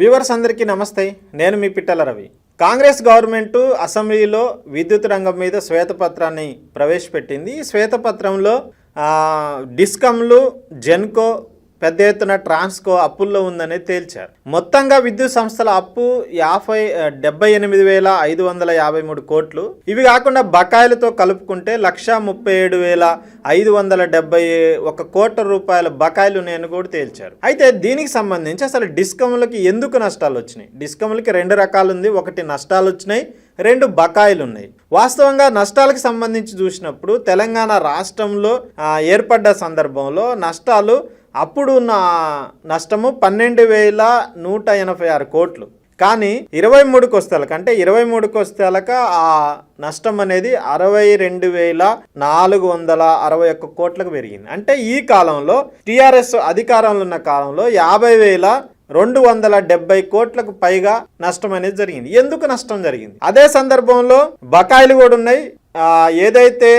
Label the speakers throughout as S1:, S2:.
S1: Viewers అందరికీ నమస్తే. నేను మీ పిట్టల రవి. కాంగ్రెస్ గవర్నమెంట్ అసెంబ్లీలో విద్యుత్ రంగం మీద శ్వేతపత్రాన్ని ప్రవేశపెట్టింది. ఈ శ్వేతపత్రంలో డిస్కమ్లు జెన్కో పెద్ద ఎత్తున ట్రాన్స్కో అప్పుల్లో ఉందని తేల్చారు. మొత్తంగా విద్యుత్ సంస్థల అప్పు యాభై డెబ్బై ఎనిమిది వేల ఐదు వందల యాభై మూడు కోట్లు. ఇవి కాకుండా బకాయిలతో కలుపుకుంటే లక్ష ముప్పై ఏడు వేల ఐదు వందల డెబ్బై ఒక కోట్ల రూపాయల బకాయిలు ఉన్నాయని కూడా తేల్చారు. అయితే దీనికి సంబంధించి అసలు డిస్కమ్లకి ఎందుకు నష్టాలు వచ్చినాయి? డిస్కమ్లకి రెండు రకాలు ఉంది. ఒకటి నష్టాలు వచ్చినాయి రెండు బకాయిలు ఉన్నాయి. వాస్తవంగా నష్టాలకు సంబంధించి చూసినప్పుడు తెలంగాణ రాష్ట్రంలో ఏర్పడ్డ సందర్భంలో నష్టాలు అప్పుడు ఉన్న నష్టము పన్నెండు వేల నూట ఎనభై ఆరు కోట్లు. కానీ ఇరవై మూడు కొస్తలకు అంటే ఇరవై మూడు కొస్తలకు ఆ నష్టం అనేది అరవై రెండు వేల నాలుగు వందల అరవై ఒక్క కోట్లకు పెరిగింది. అంటే ఈ కాలంలో టీఆర్ఎస్ అధికారంలో ఉన్న కాలంలో యాభై వేల రెండు వందల డెబ్బై కోట్లకు పైగా నష్టం అనేది జరిగింది. ఎందుకు నష్టం జరిగింది? అదే సందర్భంలో బకాయిలు కూడా ఉన్నాయి ఏదైతే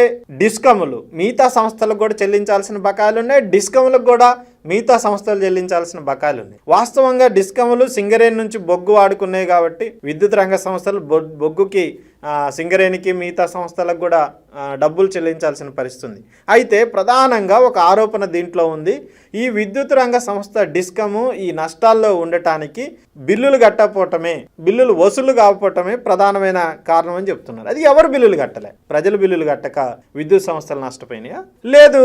S1: డిస్కములు మిగతా సంస్థలకు కూడా చెల్లించాల్సిన బకాయిలు ఉన్నాయి డిస్కములకు కూడా మిగతా సంస్థలు చెల్లించాల్సిన బకాయిలు ఉన్నాయి. వాస్తవంగా డిస్కములు సింగరేణి నుంచి బొగ్గు వాడుకున్నాయి కాబట్టి విద్యుత్ రంగ సంస్థలు బొగ్గుకి సింగరేణికి మిగతా సంస్థలకు కూడా డబ్బులు చెల్లించాల్సిన పరిస్థితి ఉంది. అయితే ప్రధానంగా ఒక ఆరోపణ దీంట్లో ఉంది. ఈ విద్యుత్ రంగ సంస్థ డిస్కము ఈ నష్టాల్లో ఉండటానికి బిల్లులు కట్టకపోవటమే బిల్లులు వసూలు కాకపోవటమే ప్రధానమైన కారణం అని చెప్తున్నారు. అది ఎవరు బిల్లులు కట్టలే? ప్రజలు బిల్లులు కట్టక విద్యుత్ సంస్థలు నష్టపోయినాయా? లేదు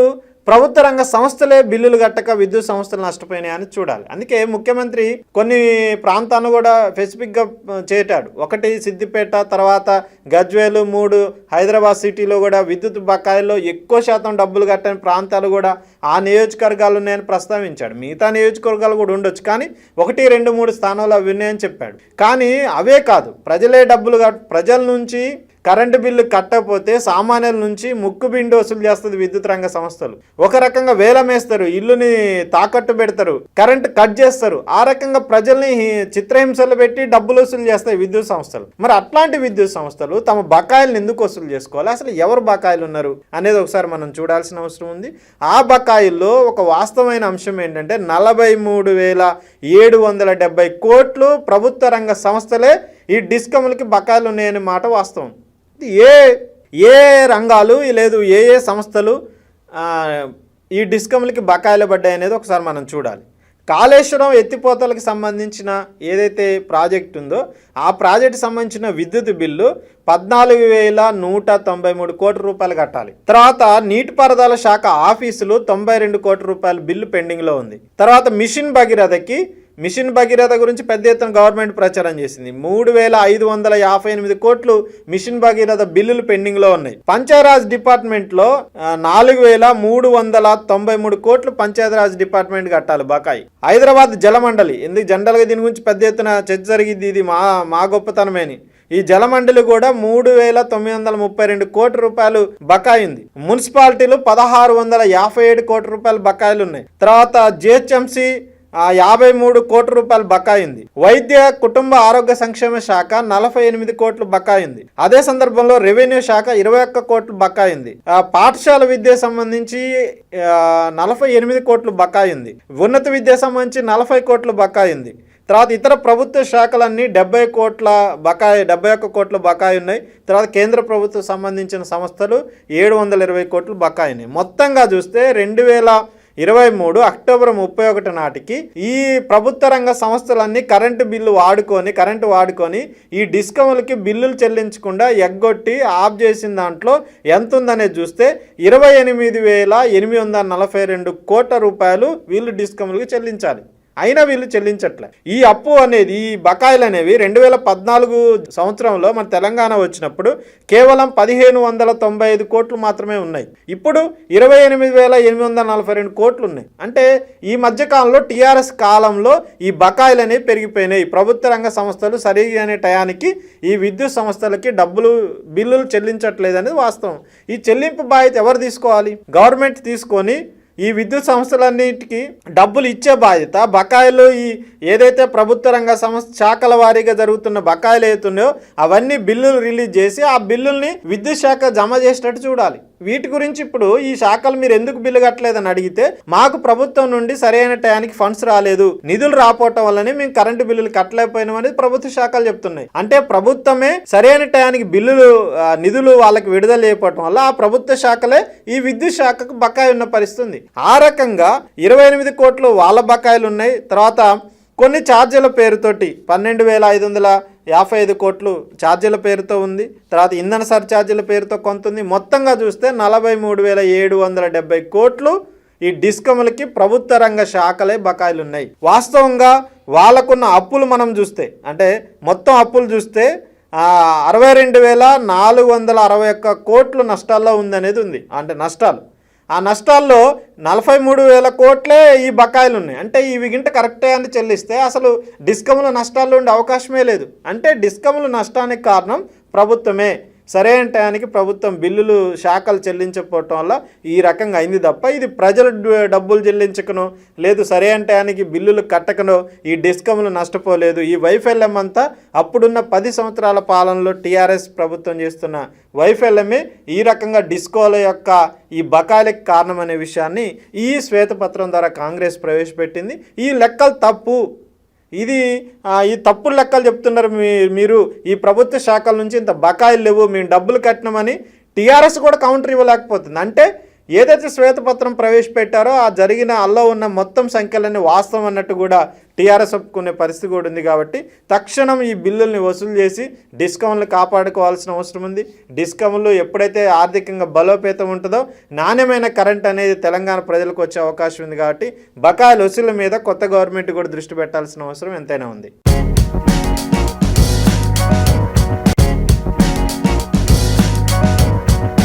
S1: ప్రభుత్వ రంగ సంస్థలే బిల్లులు కట్టక విద్యుత్ సంస్థలు నష్టపోయినాయి అని చూడాలి. అందుకే ముఖ్యమంత్రి కొన్ని ప్రాంతాలను కూడా స్పెసిఫిక్గా చేటాడు. ఒకటి సిద్దిపేట తర్వాత గజ్వేలు మూడు హైదరాబాద్ సిటీలో కూడా విద్యుత్ బకాయిల్లో ఎక్కువ శాతం డబ్బులు కట్టని ప్రాంతాలు కూడా ఆ నియోజకవర్గాలు ఉన్నాయని ప్రస్తావించాడు. మిగతా నియోజకవర్గాలు కూడా ఉండొచ్చు కానీ ఒకటి రెండు మూడు స్థానాలు అవి ఉన్నాయని చెప్పాడు. కానీ అవే కాదు ప్రజలే డబ్బులు ప్రజల నుంచి కరెంటు బిల్లు కట్టకపోతే సామాన్యుల నుంచి ముక్కు బిండి వసూలు చేస్తుంది విద్యుత్ రంగ సంస్థలు. ఒక రకంగా వేలమేస్తారు ఇల్లుని తాకట్టు పెడతారు కరెంటు కట్ చేస్తారు. ఆ రకంగా ప్రజల్ని చిత్రహింసలు పెట్టి డబ్బులు వసూలు చేస్తాయి విద్యుత్ సంస్థలు. మరి అట్లాంటి విద్యుత్ సంస్థలు తమ బకాయిలను ఎందుకు వసూలు చేసుకోవాలి? అసలు ఎవరు బకాయిలు ఉన్నారు అనేది ఒకసారి మనం చూడాల్సిన అవసరం ఉంది. ఆ బకాయిల్లో ఒక వాస్తవమైన అంశం ఏంటంటే నలభై మూడు వేల ఏడు వందల డెబ్బై కోట్లు ప్రభుత్వ రంగ సంస్థలే ఈ డిస్కమ్లకి బకాయిలు ఉన్నాయనే మాట వాస్తవం. ఏ ఏ రంగాలు లేదు ఏ ఏ సంస్థలు ఈ డిస్కమ్లకి బకాయిలు పడ్డాయి అనేది ఒకసారి మనం చూడాలి. కాళేశ్వరం ఎత్తిపోతలకు సంబంధించిన ఏదైతే ప్రాజెక్ట్ ఉందో ఆ ప్రాజెక్ట్ సంబంధించిన విద్యుత్ బిల్లు పద్నాలుగు వేల నూట తొంభై మూడు కోట్ల రూపాయలు కట్టాలి. తర్వాత నీటిపారుదల శాఖ ఆఫీసులు తొంభై రెండు కోట్ల రూపాయల బిల్లు పెండింగ్లో ఉంది. తర్వాత మిషన్ భగీరథకి మిషన్ భగీరథ గురించి పెద్ద ఎత్తున గవర్నమెంట్ ప్రచారం చేసింది. మూడు వేల ఐదు వందల యాభై ఎనిమిది కోట్లు మిషన్ భగీరథ బిల్లులు పెండింగ్లో ఉన్నాయి. పంచాయరాజ్ డిపార్ట్మెంట్లో నాలుగు వేల మూడు వందల తొంభై మూడు కోట్లు పంచాయతీరాజ్ డిపార్ట్మెంట్ కట్టాలి బకాయి. హైదరాబాద్ జలమండలి ఎందుకు జనరల్గా దీని గురించి పెద్ద ఎత్తున చర్చ జరిగింది. ఇది మా మా గొప్పతనమేని. ఈ జలమండలి కూడా మూడు వేల తొమ్మిది వందల ముప్పై రెండు కోట్ల రూపాయలు బకాయి ఉంది. మున్సిపాలిటీలు పదహారు వందల యాభై ఏడు కోట్ల రూపాయలు బకాయిలు ఉన్నాయి. తర్వాత జిహెచ్ఎంసీ యాభై మూడు కోట్ల రూపాయలు బకాయి ఉంది వైద్య కుటుంబ ఆరోగ్య సంక్షేమ శాఖ నలభై ఎనిమిది కోట్లు బకాయి ఉంది అదే సందర్భంలో రెవెన్యూ శాఖ ఇరవై ఒక్క కోట్లు బకాయి ఉంది పాఠశాల విద్య సంబంధించి నలభై ఎనిమిది కోట్లు బకాయి ఉంది ఉన్నత విద్య సంబంధించి నలభై కోట్లు బకాయి ఉంది తర్వాత ఇతర ప్రభుత్వ శాఖలన్నీ డెబ్బై కోట్ల బకాయి డెబ్బై ఒక్క కోట్ల బకాయి ఉన్నాయి తర్వాత కేంద్ర ప్రభుత్వం సంబంధించిన సంస్థలు ఏడు వందల ఇరవై కోట్లు బకాయి ఉన్నాయి మొత్తంగా చూస్తే రెండు వేల ఇరవై మూడు అక్టోబర్ ముప్పై ఒకటి నాటికి ఈ ప్రభుత్వ రంగ సంస్థలన్నీ కరెంటు బిల్లు వాడుకొని కరెంటు వాడుకొని ఈ డిస్కమ్లకి బిల్లులు చెల్లించకుండా ఎగ్గొట్టి ఆఫ్ చేసిన దాంట్లో ఎంత ఉందనేది చూస్తే ఇరవై ఎనిమిది వేల ఎనిమిది వందల నలభై రెండు కోట్ల రూపాయలు వీళ్ళు డిస్కమ్లకి చెల్లించాలి. అయినా వీళ్ళు చెల్లించట్లే. ఈ అప్పు అనేది ఈ బకాయిలు అనేవి రెండు వేల పద్నాలుగు సంవత్సరంలో మన తెలంగాణ వచ్చినప్పుడు కేవలం పదిహేను వందల తొంభై ఐదు కోట్లు మాత్రమే ఉన్నాయి. ఇప్పుడు ఇరవై ఎనిమిది వేల ఎనిమిది వందల నలభై రెండు కోట్లు ఉన్నాయి అంటే ఈ మధ్యకాలంలో టీఆర్ఎస్ కాలంలో ఈ బకాయిలు అనేవి పెరిగిపోయినాయి. ప్రభుత్వ రంగ సంస్థలు సరైన టయానికి ఈ విద్యుత్ సంస్థలకి డబ్బులు బిల్లులు చెల్లించట్లేదు అనేది వాస్తవం. ఈ చెల్లింపు బాధ్యత ఎవరు తీసుకోవాలి? గవర్నమెంట్ తీసుకొని ఈ విద్యుత్ సంస్థలన్నిటికీ డబ్బులు ఇచ్చే బాధ్యత బకాయిలు ఈ ఏదైతే ప్రభుత్వ రంగ సంస్థ శాఖల వారీగా జరుగుతున్న బకాయిలు అవుతున్నాయో అవన్నీ బిల్లులు రిలీజ్ చేసి ఆ బిల్లుల్ని విద్యుత్ శాఖ జమ చేసినట్టు చూడాలి. వీటి గురించి ఇప్పుడు ఈ శాఖలు మీరు ఎందుకు బిల్లు కట్టలేదని అడిగితే మాకు ప్రభుత్వం నుండి సరైన టయానికి ఫండ్స్ రాలేదు. నిధులు రాపోవటం వల్లనే మేము కరెంటు బిల్లులు కట్టలేకపోయినాం అనేది ప్రభుత్వ శాఖలు చెప్తున్నాయి. అంటే ప్రభుత్వమే సరైన టయానికి బిల్లులు నిధులు వాళ్ళకి విడుదల చేయకపోవటం వల్ల ఆ ప్రభుత్వ శాఖలే ఈ విద్యుత్ శాఖకు బకాయి ఉన్న పరిస్థితి ఆ రకంగా ఇరవై ఎనిమిది కోట్లు వాళ్ళ బకాయిలు ఉన్నాయి. తర్వాత కొన్ని ఛార్జీల పేరుతోటి పన్నెండు వేల ఐదు వందల యాభై ఐదు కోట్లు ఛార్జీల పేరుతో ఉంది. తర్వాత ఇంధన సర్ఛార్జీల పేరుతో కొంత ఉంది. మొత్తంగా చూస్తే నలభై మూడు వేల ఏడు వందల డెబ్బై కోట్లు ఈ డిస్కములకి ప్రభుత్వ రంగ శాఖలే బకాయిలు ఉన్నాయి. వాస్తవంగా వాళ్ళకున్న అప్పులు మనం చూస్తే అంటే మొత్తం అప్పులు చూస్తే అరవై రెండు వేల నాలుగు వందల అరవై ఒక్క కోట్లు నష్టాల్లో ఉందనేది ఉంది. అంటే నష్టాలు. ఆ నష్టాల్లో నలభై మూడు వేల కోట్లే ఈ బకాయిలు ఉన్నాయి అంటే ఇవి గింట కరెక్టే అని చెల్లిస్తే అసలు డిస్కముల నష్టాల్లో ఉండే అవకాశమే లేదు. అంటే డిస్కముల నష్టానికి కారణం ప్రభుత్వమే. సరైన టయానికి ప్రభుత్వం బిల్లులు శాఖలు చెల్లించకపోవటం వల్ల ఈ రకంగా అయింది తప్ప ఇది ప్రజలు డబ్బులు చెల్లించకనో. లేదు సరైన టయానికి బిల్లులు కట్టకనో. ఈ డిస్కమ్లు నష్టపోలేదు. ఈ వైఫల్యం అంతా అప్పుడున్న పది సంవత్సరాల పాలనలో టీఆర్ఎస్ ప్రభుత్వం చేస్తున్న వైఫల్యమే ఈ రకంగా డిస్కోల యొక్క ఈ బకాయిలకు కారణమనే విషయాన్ని ఈ శ్వేతపత్రం ద్వారా కాంగ్రెస్ ప్రవేశపెట్టింది. ఈ లెక్కలు తప్పు. ఇది ఈ తప్పుడు లెక్కలు చెప్తున్నారు మీ మీరు. ఈ ప్రభుత్వ శాఖల నుంచి ఇంత బకాయిలు లేవు మేము డబ్బులు కట్టినామని టీఆర్ఎస్ కూడా కౌంటర్ ఇవ్వలేకపోతుంది. అంటే ఏదైతే శ్వేతపత్రం ప్రవేశపెట్టారో ఆ జరిగిన అల్లో ఉన్న మొత్తం సంఖ్యలన్నీ వాస్తవం అన్నట్టు కూడా టీఆర్ఎస్ ఒప్పుకునే పరిస్థితి కూడా ఉంది కాబట్టి తక్షణం ఈ బిల్లుల్ని వసూలు చేసి డిస్కౌంట్లు కాపాడుకోవాల్సిన అవసరం ఉంది. డిస్కౌంట్లు ఎప్పుడైతే ఆర్థికంగా బలోపేతం ఉంటుందో నాణ్యమైన కరెంట్ అనేది తెలంగాణ ప్రజలకు వచ్చే అవకాశం ఉంది కాబట్టి బకాయిల వసూలు మీద కొత్త గవర్నమెంట్ కూడా దృష్టి పెట్టాల్సిన అవసరం ఎంతైనా ఉంది.